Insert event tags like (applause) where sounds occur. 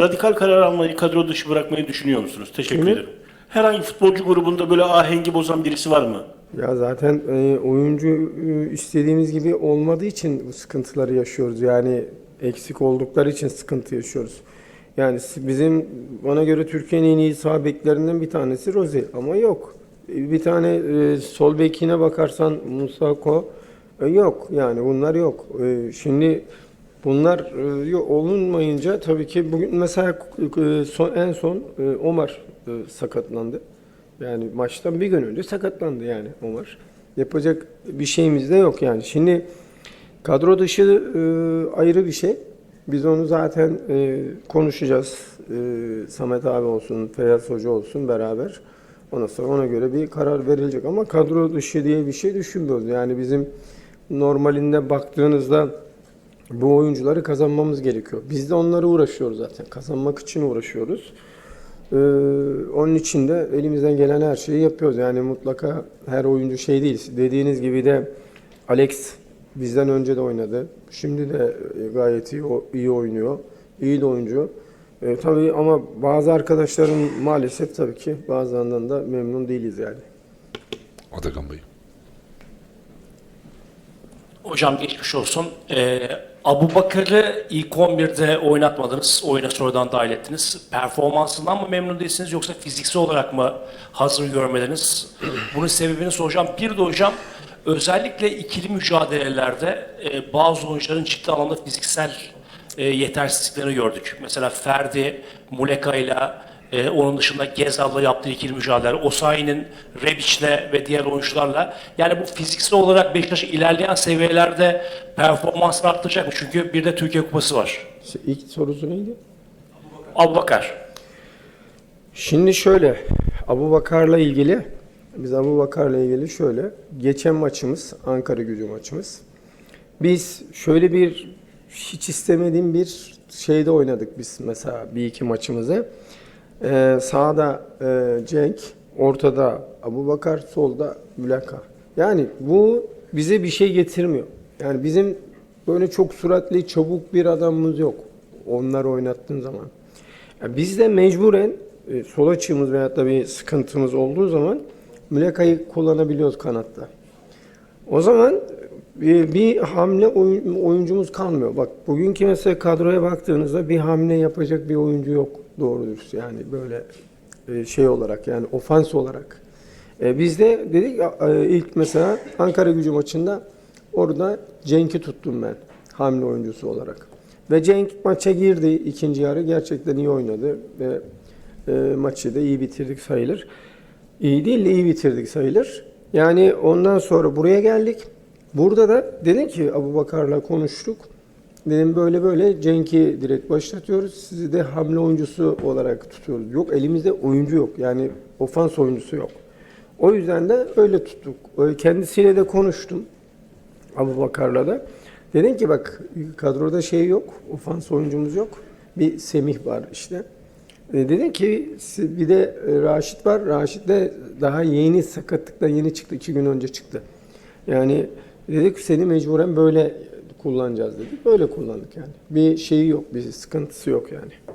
radikal karar almayı kadro dışı bırakmayı düşünüyor musunuz? Teşekkür Kimi? ederim. Herhangi futbolcu grubunda böyle ahengi bozan birisi var mı? Ya zaten e, oyuncu e, istediğimiz gibi olmadığı için bu sıkıntıları yaşıyoruz. Yani eksik oldukları için sıkıntı yaşıyoruz. Yani bizim bana göre Türkiye'nin en iyi sağ beklerinden bir tanesi Rozi ama yok. E, Bir tane e, sol bekine bakarsan Musako e, yok. Yani bunlar yok. E, şimdi bunlar e, olunmayınca tabii ki bugün mesela e, son, en son e, Omar e, sakatlandı. Yani maçtan bir gün önce sakatlandı yani Omar. Yapacak bir şeyimiz de yok yani. Şimdi kadro dışı e, ayrı bir şey. Biz onu zaten e, konuşacağız. E, Samet abi olsun, Feyyaz Hoca olsun beraber. Ondan sonra ona göre bir karar verilecek ama kadro dışı diye bir şey düşünmüyoruz. Yani bizim normalinde baktığınızda bu oyuncuları kazanmamız gerekiyor. Biz de onları uğraşıyoruz zaten. Kazanmak için uğraşıyoruz. Ee, onun için de elimizden gelen her şeyi yapıyoruz. Yani mutlaka her oyuncu şey değil. Dediğiniz gibi de Alex bizden önce de oynadı. Şimdi de e, gayet iyi, iyi oynuyor. İyi de oyuncu. Ee, tabii ama bazı arkadaşların maalesef tabii ki bazılarından da memnun değiliz yani. Atakan Bey. Hocam geçmiş olsun. Ee, Abu Bakır'ı ilk 11'de oynatmadınız. Oyuna sonradan dahil ettiniz. Performansından mı memnun değilsiniz yoksa fiziksel olarak mı hazır görmediniz? (clears throat) Bunun sebebini soracağım. Bir de hocam özellikle ikili mücadelelerde e, bazı oyuncuların ciddi anlamda fiziksel e, yetersizliklerini gördük. Mesela Ferdi, Muleka ile e, onun dışında Gezal'la yaptığı ikili mücadele, Osayi'nin Rebic'le ve diğer oyuncularla. Yani bu fiziksel olarak Beşiktaş ilerleyen seviyelerde performansını arttıracak mı? Çünkü bir de Türkiye Kupası var. İlk sorusu neydi? Abubakar. Şimdi şöyle, Abu Bakar'la ilgili, biz Abu Bakar'la ilgili şöyle, geçen maçımız, Ankara gücü maçımız. Biz şöyle bir, hiç istemediğim bir şeyde oynadık biz mesela bir iki maçımızı. Ee, sağda e, Cenk, ortada Abu Bakar, solda Mülaka. Yani bu bize bir şey getirmiyor. Yani bizim böyle çok süratli, çabuk bir adamımız yok. Onları oynattığın zaman. Ya biz de mecburen e, sol açığımız veyahut da bir sıkıntımız olduğu zaman Müleka'yı kullanabiliyoruz kanatta. O zaman bir hamle oyun- oyuncumuz kalmıyor. Bak bugünkü mesela kadroya baktığınızda bir hamle yapacak bir oyuncu yok doğru dürüst. Yani böyle e, şey olarak yani ofans olarak. E, Biz de dedik e, ilk mesela Ankara gücü maçında orada Cenk'i tuttum ben hamle oyuncusu olarak. Ve Cenk maça girdi ikinci yarı gerçekten iyi oynadı ve maçı da iyi bitirdik sayılır. İyi değil de iyi bitirdik sayılır. Yani ondan sonra buraya geldik. Burada da dedim ki Abu Bakar'la konuştuk. Dedim böyle böyle Cenk'i direkt başlatıyoruz. Sizi de hamle oyuncusu olarak tutuyoruz. Yok elimizde oyuncu yok. Yani ofans oyuncusu yok. O yüzden de öyle tuttuk. Kendisiyle de konuştum. Abu Bakar'la da. Dedim ki bak kadroda şey yok. Ofans oyuncumuz yok. Bir Semih var işte. E, dedim ki bir de e, Raşit var. Raşit de daha yeni sakatlıktan yeni çıktı. iki gün önce çıktı. Yani dedik seni mecburen böyle kullanacağız dedik. Böyle kullandık yani. Bir şeyi yok, bir sıkıntısı yok yani.